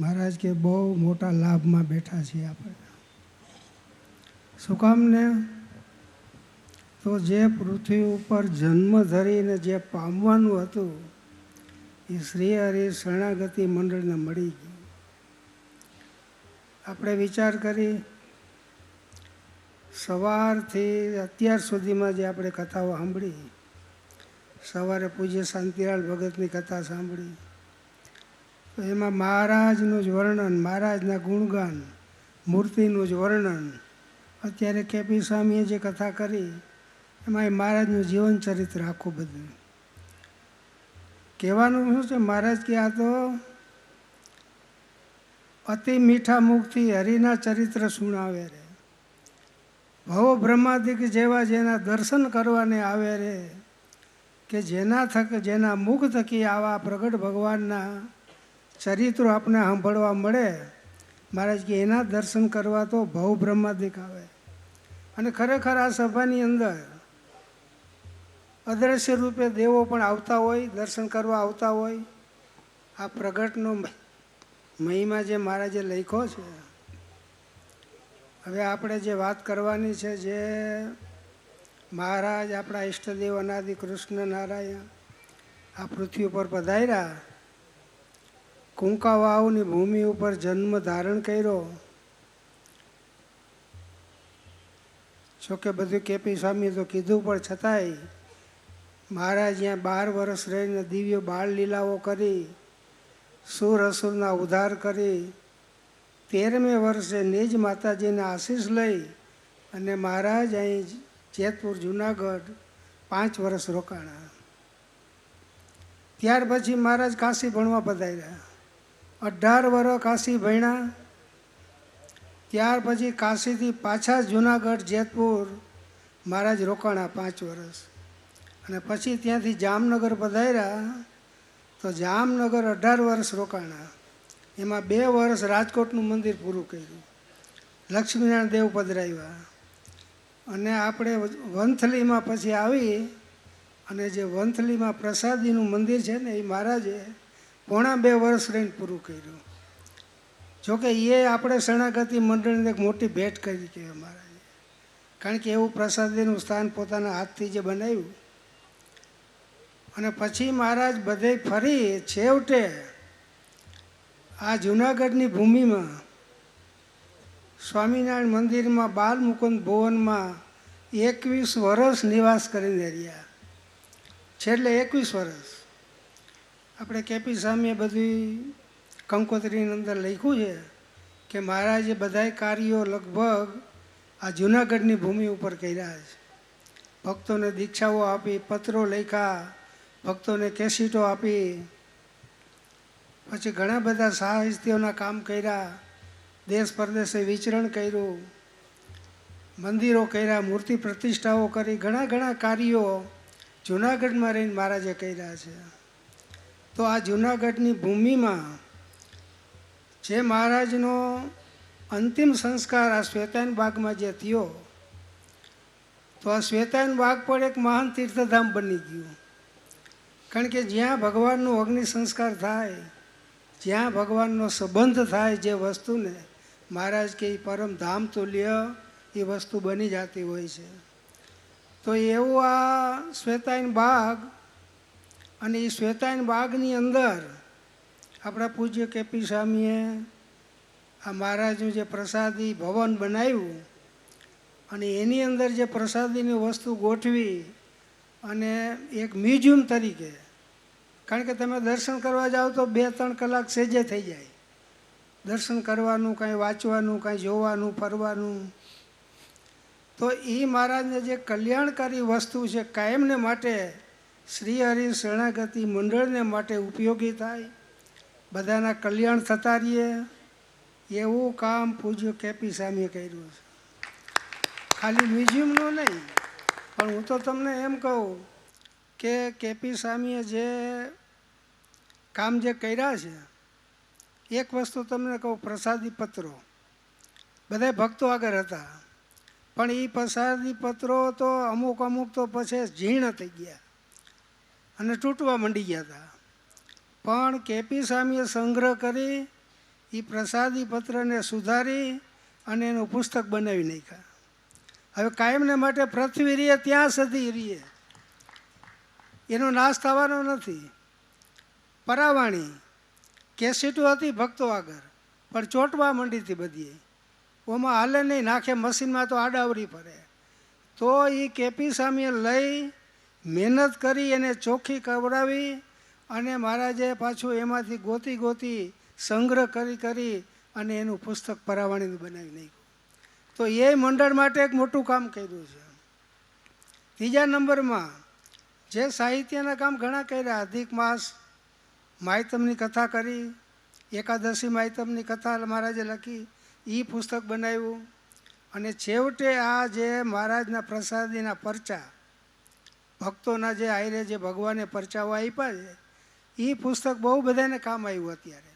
મહારાજ કે બહુ મોટા લાભમાં બેઠા છીએ આપણે. શું કામ ને? તો જે પૃથ્વી ઉપર જન્મ ધરીને જે પામવાનું હતું, એ શ્રી હરિ શરણાગતિ મંડળને મળી ગયું. આપણે વિચાર કરી, સવારથી અત્યાર સુધીમાં જે આપણે કથાઓ સાંભળી, સવારે પૂજ્ય શાંતિલાલ ભગતની કથા સાંભળી એમાં મહારાજનું જ વર્ણન, મહારાજના ગુણગાન, મૂર્તિનું જ વર્ણન. અત્યારે કેપી સ્વામીએ જે કથા કરી, એમાં એ મહારાજનું જીવન ચરિત્ર આખું બધું કહેવાનું શું છે મહારાજ કે આ તો અતિ મીઠા મુખથી હરિના ચરિત્ર સુણાવે રે. ભવ બ્રહ્માદિક જેવા જેના દર્શન કરવાને આવે રે, કે જેના થક, જેના મુખ થકી આવા પ્રગટ ભગવાનના ચરિત્રો આપણે સાંભળવા મળે, મહારાજ કે એના દર્શન કરવા તો ભવ બ્રહ્મા દેખાવે. અને ખરેખર આ સભાની અંદર અદ્રશ્ય રૂપે દેવો પણ આવતા હોય, દર્શન કરવા આવતા હોય. આ પ્રગટનો મહિમા જે મહારાજે લખ્યો છે. હવે આપણે જે વાત કરવાની છે જે મહારાજ આપણા ઈષ્ટદેવ અનાદિ કૃષ્ણ નારાયણ આ પૃથ્વી ઉપર પધાર્યા કુંકા વાવની ભૂમિ ઉપર જન્મ ધારણ કર્યો. જોકે બધું કેપી સ્વામી તો કીધું, પણ છતાંય મહારાજ અહીંયા બાર વર્ષ રહીને દિવ્ય બાળ લીલાઓ કરી, સુર અસુરના ઉદ્ધાર કરી, તેરમે વર્ષે નિજ માતાજીના આશીષ લઈ અને મહારાજ અહીં જેતપુર, જુનાગઢ પાંચ વર્ષ રોકાણા. ત્યાર પછી મહારાજ કાશી ભણવા પધાર્યા. અઢાર વર્ષ કાશી ભણ્યા ત્યાર પછી કાશીથી પાછા જુનાગઢ, જેતપુર, મહારાજ રોકાણા પાંચ વર્ષ અને પછી ત્યાંથી જામનગર પધાર્યા. તો જામનગર અઢાર વર્ષ રોકાણા. એમાં બે વર્ષ રાજકોટનું મંદિર પૂરું કર્યું. લક્ષ્મીનારાયણ દેવ પધરાવ્યા. અને આપણે વંથલીમાં પછી આવી અને જે વંથલીમાં પ્રસાદીનું મંદિર છે ને એ મહારાજે પોણા બે વર્ષ રહીને પૂરું કર્યું. જોકે એ આપણે શરણાગતિ મંડળને એક મોટી ભેટ કરી કહેવાય મહારાજે કારણ કે એવું પ્રસાદીનું સ્થાન પોતાના હાથથી જે બનાવ્યું. અને પછી મહારાજ બધે ફરી છેવટે આ જુનાગઢની ભૂમિમાં સ્વામિનારાયણ મંદિરમાં બાલ મુકુંદ ભુવનમાં એકવીસ વર્ષ નિવાસ કરીને રહ્યા. છેલ્લે એકવીસ વર્ષ. આપણે કેપી સામે બધી કંકોત્રીની અંદર લખ્યું છે કે મહારાજે બધાય કાર્યો લગભગ આ જુનાગઢની ભૂમિ ઉપર કર્યા છે. ભક્તોને દીક્ષાઓ આપી, પત્રો લખ્યા, ભક્તોને કેસીટો આપી, પછી ઘણા બધા સાહિત્યોના કામ કર્યા, દેશ પરદેશે વિચરણ કર્યું, મંદિરો કર્યા, મૂર્તિ પ્રતિષ્ઠાઓ કરી, ઘણા ઘણા કાર્યો જુનાગઢમાં રહીને મહારાજે કર્યા છે. તો આ જુનાગઢની ભૂમિમાં જે મહારાજનો અંતિમ સંસ્કાર આ શ્વેતાયન બાગમાં જે થયો, તો આ શ્વેતાયન બાગ પણ એક મહાન તીર્થધામ બની ગયું. કારણ કે જ્યાં ભગવાનનું અગ્નિ સંસ્કાર થાય, જ્યાં ભગવાનનો સંબંધ થાય જે વસ્તુને, મહારાજ કે એ પરમ ધામ તુલ્ય એ વસ્તુ બની જતી હોય છે. તો એવું આ શ્વેતાયન બાગ અને એ શ્વેતાયન બાગની અંદર આપણા પૂજ્ય કેપી સ્વામીએ આ મહારાજનું જે પ્રસાદી ભવન બનાવ્યું અને એની અંદર જે પ્રસાદીની વસ્તુ ગોઠવી અને એક મ્યુઝિયમ તરીકે, કારણ કે તમે દર્શન કરવા જાઓ તો બે ત્રણ કલાક સેજે થઈ જાય. દર્શન કરવાનું, કાંઈ વાંચવાનું, કાંઈ જોવાનું, ફરવાનું. તો એ મહારાજને જે કલ્યાણકારી વસ્તુ છે કાયમને માટે શ્રી હરિ શરણાગતિ મંડળને માટે ઉપયોગી થાય. બધાના કલ્યાણ થતા રહીએ. એવું કામ પૂજ્ય કેપી સામે કર્યું છે. ખાલી મ્યુઝિયમનું નહીં, પણ હું તો તમને એમ કહું કે કેપી સામીએ જે કામ જે કર્યા છે, એક વસ્તુ તમને કહું, પ્રસાદી પત્રો. બધા ભક્તો આગળ હતા. પણ એ પ્રસાદી પત્રો તો અમુક અમુક તો પછી જીર્ણ થઈ ગયા. અને તૂટવા માંડી ગયા હતા. પણ કેપી સ્વામીએ સંગ્રહ કરી એ પ્રસાદી પત્રને સુધારી અને એનું પુસ્તક બનાવી નાખ્યા. હવે કાયમને માટે પૃથ્વી રીએ ત્યાં સુધી રીએ. એનો નાશ થવાનો નથી. પરાવાણી, કેસેટો હતી ભક્તો આગળ, પણ ચોંટવા માંડી હતી બધી. ઓમાં હાલે નહીં, નાખે મશીનમાં તો આડાવરી ફરે. તો એ કેપી સામે લઈ મહેનત કરી એને ચોખ્ખી કવડાવી અને મહારાજે પાછું એમાંથી ગોતી ગોતી સંગ્રહ કરી કરી અને એનું પુસ્તક પરાવાણીનું બનાવી નાખ્યું. તો એ મંડળ માટે એક મોટું કામ કર્યું છે. ત્રીજા નંબરમાં જે સાહિત્યના કામ ઘણા કર્યા, અધિક માસ માયતમની કથા કરી, એકાદશી માયતમની કથા મહારાજે લખી એ પુસ્તક બનાવ્યું અને છેવટે આ જે મહારાજના પ્રસાદીના પરચા ભક્તોના જે આયરે જે ભગવાને પરચાઓ આપ્યા છે એ પુસ્તક બહુ બધાને કામ આવ્યું અત્યારે.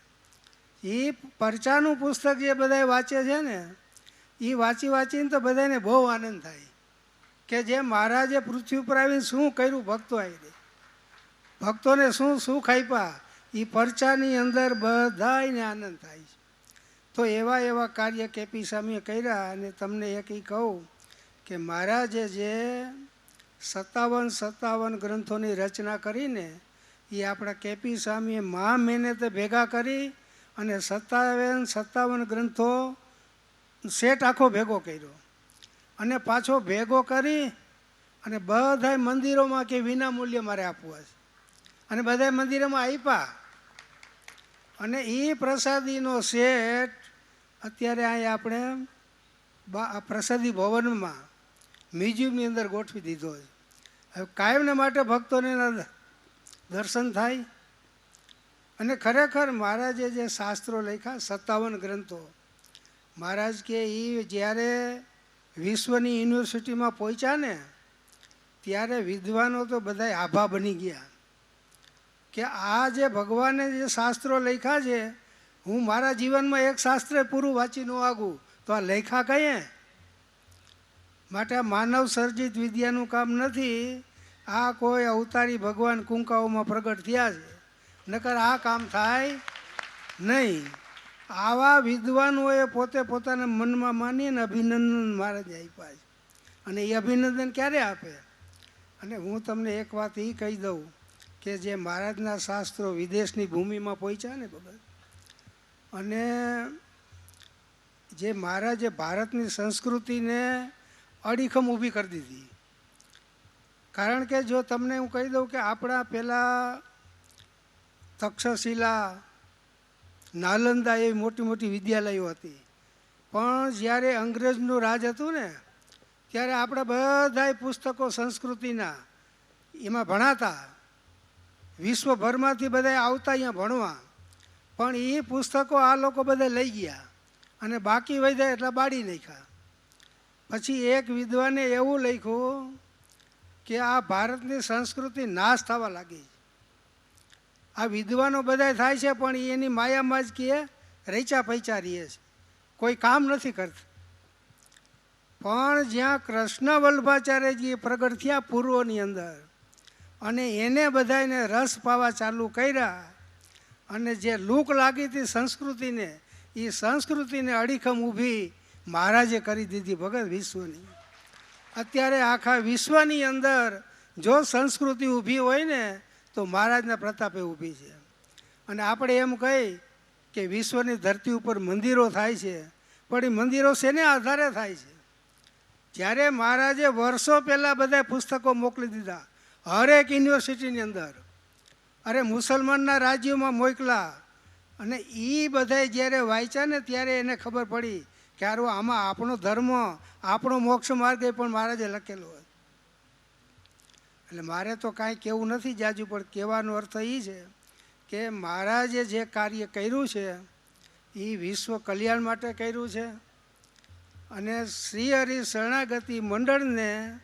એ પરચાનું પુસ્તક જે બધા વાંચે છે ને એ વાંચી વાંચીને તો બધાને બહુ આનંદ થાય. કે જે મહારાજે પૃથ્વી ઉપર આવીને શું કર્યું ભક્તો આવીને ભક્તોને શું સુખ આપ્યા એ પરચાની અંદર બધાને આનંદ થાય છે. તો એવા એવા કાર્ય કેપી સ્વામીએ કર્યા અને તમને એક એ કહું કે મહારાજે જે સત્તાવન સત્તાવન ગ્રંથોની રચના કરીને એ આપણા કેપી સ્વામીએ મહા મહેનતે ભેગા કરી અને સત્તાવન સત્તાવન ગ્રંથો સેટ આખો ભેગો કર્યો. અને પાછો ભેગો કરી અને બધાય મંદિરોમાં કે વિના મૂલ્યે મારે આપવા છે. અને બધાય મંદિરોમાં આપ્યા અને એ પ્રસાદીનો સેટ અત્યારે અહીં આપણે પ્રસાદી ભવનમાં મ્યુઝિયમની અંદર ગોઠવી દીધો છે હવે કાયમને માટે ભક્તોને દર્શન થાય. અને ખરેખર મહારાજે જે શાસ્ત્રો લખ્યા, સત્તાવન ગ્રંથો, મહારાજ કે એ જ્યારે વિશ્વની યુનિવર્સિટીમાં પહોંચ્યા ને, ત્યારે વિદ્વાનો તો બધા આભા બની ગયા. કે આ જે ભગવાને જે શાસ્ત્રો લખ્યા છે, હું મારા જીવનમાં એક શાસ્ત્ર પૂરું વાંચી ન આગું, તો આ લેખા કહીએ? માટે માનવ સર્જિત વિદ્યાનું કામ નથી. આ કોઈ અવતારી ભગવાન કુંકાઓમાં પ્રગટ થયા છે. નકર આ કામ થાય નહીં. આવા વિદ્વાનોએ પોતે પોતાના મનમાં માનીને અભિનંદન મહારાજ આપ્યા છે. અને એ અભિનંદન ક્યારે આપે? અને હું તમને એક વાત એ કહી દઉં કે જે મહારાજના શાસ્ત્રો વિદેશની ભૂમિમાં પહોંચ્યા ને ભગત, અને જે મહારાજે ભારતની સંસ્કૃતિને અડીખમ ઊભી કરી દીધી. કારણ કે જો તમને હું કહી દઉં કે આપણા પહેલાં તક્ષશિલા નાલંદા એવી મોટી મોટી વિદ્યાલયો હતી. પણ જ્યારે અંગ્રેજનું રાજ હતું ને, ત્યારે આપણા બધાય પુસ્તકો સંસ્કૃતિના એમાં ભણાતા. વિશ્વભરમાંથી બધા આવતા અહીંયા ભણવા. પણ એ પુસ્તકો આ લોકો બધા લઈ ગયા અને બાકી વધ્યા એટલે બાળી નાખ્યા. પછી એક વિદ્વાને એવું લખ્યું કે આ ભારતની સંસ્કૃતિ નાશ થવા લાગી આ વિદ્વાનો બધા થાય છે, પણ એની માયામાં જ કહે રેચા પૈચા રહીએ છે. કોઈ કામ નથી કરતા. પણ જ્યાં કૃષ્ણ વલ્ભાચાર્યજી પ્રગટ થયા પૂર્વની અંદર અને એને બધાને રસ પાવા ચાલુ કર્યા અને જે લૂક લાગી હતી સંસ્કૃતિને એ સંસ્કૃતિને અડીખમ ઊભી મહારાજે કરી દીધી ભગત વિશ્વની. અત્યારે આખા વિશ્વની અંદર જો સંસ્કૃતિ ઊભી હોય ને, તો મહારાજના પ્રતાપે ઊભી છે. અને આપણે એમ કહી કે વિશ્વની ધરતી ઉપર મંદિરો થાય છે, પણ એ મંદિરો શેને આધારે થાય છે? જ્યારે મહારાજે વર્ષો પહેલાં બધા પુસ્તકો મોકલી દીધા, હરેક યુનિવર્સિટીની અંદર. અરે મુસલમાનના રાજ્યોમાં મોકલા, અને એ બધા જ્યારે વાંચ્યા ને ત્યારે એને ખબર પડી કે હારું આમાં આપણો ધર્મ, આપણો મોક્ષ માર્ગ એ પણ મહારાજે લખેલો હોય. એટલે મારે તો કાંઈ કહેવું નથી જાજુ, પણ કહેવાનો અર્થ એ છે કે મહારાજે જે કાર્ય કર્યું છે એ વિશ્વ કલ્યાણ માટે કર્યું છે. અને શ્રી હરિ શરણાગતિ મંડળને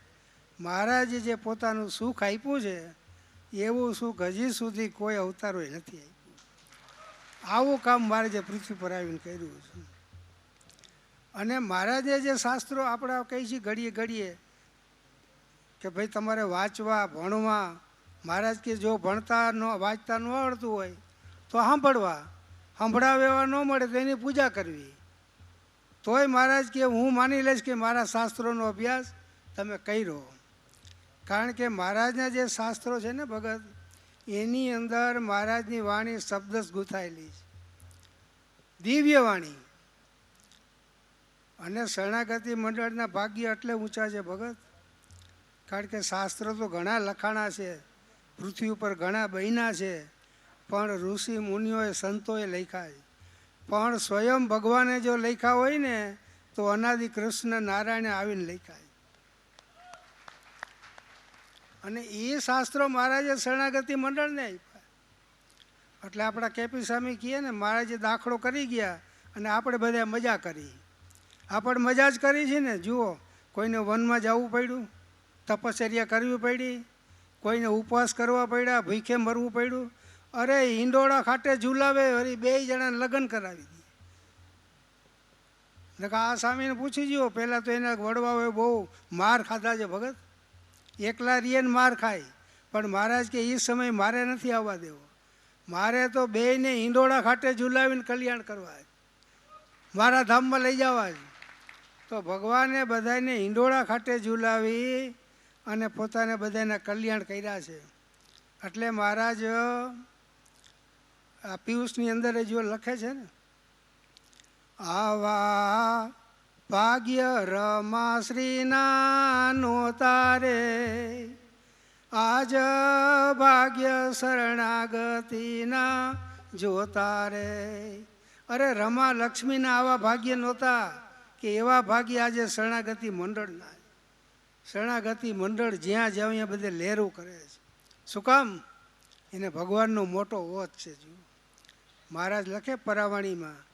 મહારાજે જે પોતાનું સુખ આપ્યું છે, એવું સુખ હજી સુધી કોઈ અવતારોય નથી આપ્યું. આવું કામ મહારાજે પૃથ્વી પર આવીને કર્યું છે. અને મહારાજે જે શાસ્ત્રો આપણા કહે છીએ ઘડીએ ઘડીએ, કે ભાઈ તમારે વાંચવા, ભણવા, મહારાજ કે જો ભણતા ન, વાંચતા ન આવડતું હોય, તો સાંભળવા. સંભળાવે એવા ન મળે તો એની પૂજા કરવી. તોય મહારાજ કે હું માની લઈશ કે મારા શાસ્ત્રોનો અભ્યાસ તમે કર્યો. કારણ કે મહારાજના જે શાસ્ત્રો છે ને ભગત, એની અંદર મહારાજની વાણી શબ્દ ગૂંથાયેલી છે. દિવ્ય વાણી. અને શરણાગતિ મંડળના ભાગ્ય એટલે ઊંચા છે ભગત. કારણ કે શાસ્ત્ર તો ઘણા લખાણા છે, પૃથ્વી ઉપર ઘણા બન્યા છે, પણ ઋષિ મુનિઓએ સંતોએ લખ્યા પણ સ્વયં ભગવાને જો લખ્યા હોય ને, તો અનાદિ કૃષ્ણ નારાયણે આવીને લખ્યા અને એ શાસ્ત્રો મહારાજે શરણાગતિ મંડળને આપ્યા. એટલે આપણા કેપી સ્વામી કહીએ ને, મહારાજે દાખલો કરી ગયા અને આપણે બધા મજા કરી. આપણે મજા જ કરી છે ને, જુઓ. કોઈને વનમાં જવું પડ્યું તપશ્ચર્યા કરવી પડી, કોઈને ઉપવાસ કરવા પડ્યા, ભૂખે મરવું પડ્યું. અરે, હિંડોળા ખાટે ઝુલાવે, વળી બે જણાને લગ્ન કરાવી દે. આ સ્વામીને પૂછી જુઓ, પહેલાં તો એના વડવાઓએ બહુ માર ખાધા છે ભગત. એકલા રિયન માર ખાય. પણ મહારાજ કે એ સમય મારે નથી આવવા દેવો. મારે તો બેયને હિંડોળા ખાટે ઝુલાવીને કલ્યાણ કરવા મારા ધામમાં લઈ જવા છે. તો ભગવાને બધાને હિંડોળા ખાટે ઝુલાવી અને પોતાને બધાના કલ્યાણ કર્યા છે. એટલે મહારાજ, આ પિયુષની અંદર જો લખે છે ને, આવા ભાગ્ય રમા શ્રીના નો તારે, આજ ભાગ્ય શરણાગતિના જોતા રે. અરે રમા લક્ષ્મીના આવા ભાગ્ય નહોતા. કે એવા ભાગ્ય આજે શરણાગતિ મંડળના. શરણાગતિ મંડળ જ્યાં જાવ ત્યાં બધે લહેરું કરે છે. શું કામ? એને ભગવાનનો મોટો ઓત છે જુઓ મહારાજ લખે પરાવાણીમાં,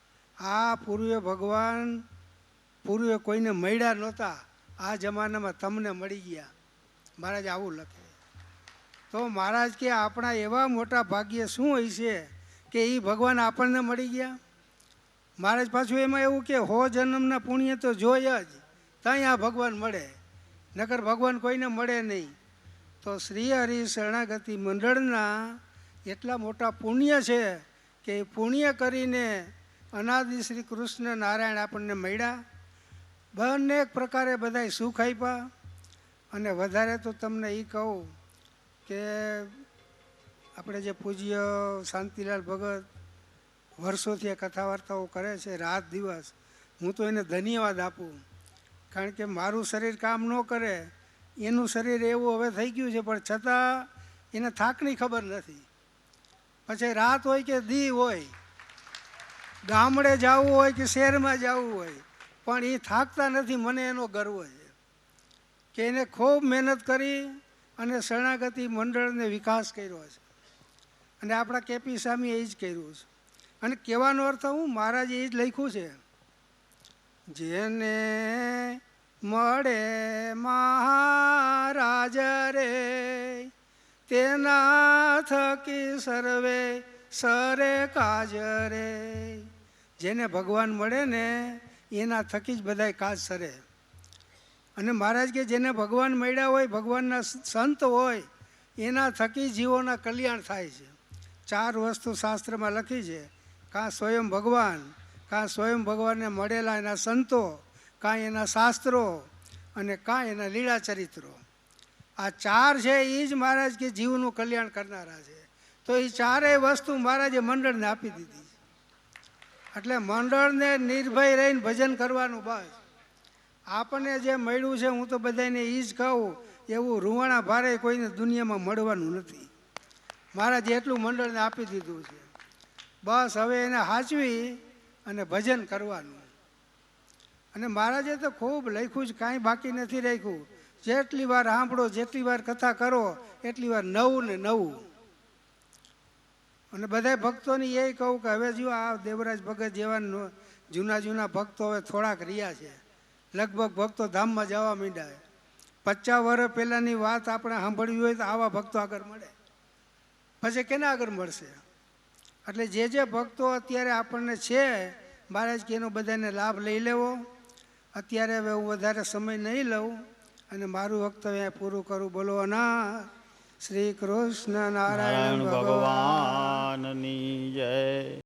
આ પૂર્વે ભગવાન, પૂર્વે કોઈને મળ્યા નહોતા. આ જમાનામાં તમને મળી ગયા. મહારાજ આવું લખે. તો મહારાજ કે, આપણા એવા મોટા ભાગ્ય શું હોય છે કે એ ભગવાન આપણને મળી ગયા? મહારાજ પાછું એમાં એવું કે હો જન્મના પુણ્ય તો જોઈએ જ ત્યાં આ ભગવાન મળે. નકર ભગવાન કોઈને મળે નહીં. તો શ્રી હરિ શરણાગતિ મંડળના એટલા મોટા પુણ્ય છે કે એ પુણ્ય કરીને અનાદિ શ્રી કૃષ્ણ નારાયણ આપણને મળ્યા. બંને પ્રકારે બધાય સુખ આપ્યા અને વધારે તો તમને એ કહું કે આપણે જે પૂજ્ય શાંતિલાલ ભગત વર્ષોથી આ કથા વાર્તાઓ કરે છે, રાત દિવસ. હું તો એને ધન્યવાદ આપું. કારણ કે મારું શરીર કામ ન કરે. એનું શરીર એવું હવે થઈ ગયું છે, પણ છતાં એને થાકની ખબર નથી. પછી રાત હોય કે દી હોય, ગામડે જવું હોય કે શહેરમાં જવું હોય, પણ એ થાકતા નથી, મને એનો ગર્વ છે. કે એને ખૂબ મહેનત કરી અને શરણાગતિ મંડળને વિકાસ કર્યો છે. અને આપણા કેપી સામે એ જ કર્યું છે. અને કહેવાનો અર્થ હું મહારાજે એ જ લખ્યું છે. જેને મળે મહારાજ રે તેના થકી સર્વે સરે કાજ રે. જેને ભગવાન મળે ને, એના થકી જ બધાય કાજ સરે. અને મહારાજ કે જેને ભગવાન મળ્યા હોય, ભગવાનના સંત હોય, એના થકી જીવોના કલ્યાણ થાય છે. ચાર વસ્તુ શાસ્ત્રમાં લખી છે. કાં સ્વયં ભગવાન, કાં સ્વયં ભગવાનને મળેલા એના સંતો, કાં એના શાસ્ત્રો અને કાં એના લીલા ચરિત્રો. આ ચાર છે એ જ મહારાજ કે જીવનું કલ્યાણ કરનારા છે. તો એ ચારેય વસ્તુ મહારાજે મંડળને આપી દીધી એટલે મંડળને નિર્ભય રહીને ભજન કરવાનું બસ. આપણને જે મળ્યું છે હું તો બધાને એ જ કહું, એવું રૂવાણા ભારે કોઈને દુનિયામાં મળવાનું નથી. મહારાજે એટલું મંડળને આપી દીધું છે. બસ હવે એને હાચવી અને ભજન કરવાનું. અને મહારાજે તો ખૂબ લખ્યું જ કાંઈ બાકી નથી રાખ્યું. જેટલી વાર સાંભળો, જેટલી વાર કથા કરો, એટલી વાર નવું ને નવું. અને બધા ભક્તોને એ કહું કે હવે જો આ દેવરાજ ભગત જેવા જૂના જૂના ભક્તો હવે થોડાક રહ્યા છે. લગભગ ભક્તો ધામમાં જવા માંડ્યા પચાસ વર્ષ પહેલાંની વાત આપણે સાંભળવી હોય તો આવા ભક્તો આગળ મળે. પછી કેના આગળ મળશે? એટલે જે જે ભક્તો અત્યારે આપણને છે મહારાજ કે એનો બધાને લાભ લઈ લેવો. અત્યારે હવે હું વધારે સમય નહીં લઉં અને મારું વક્તવ્ય પૂરું કરું. બોલો અના શ્રી કૃષ્ણ નારાયણ ભગવાનની જય.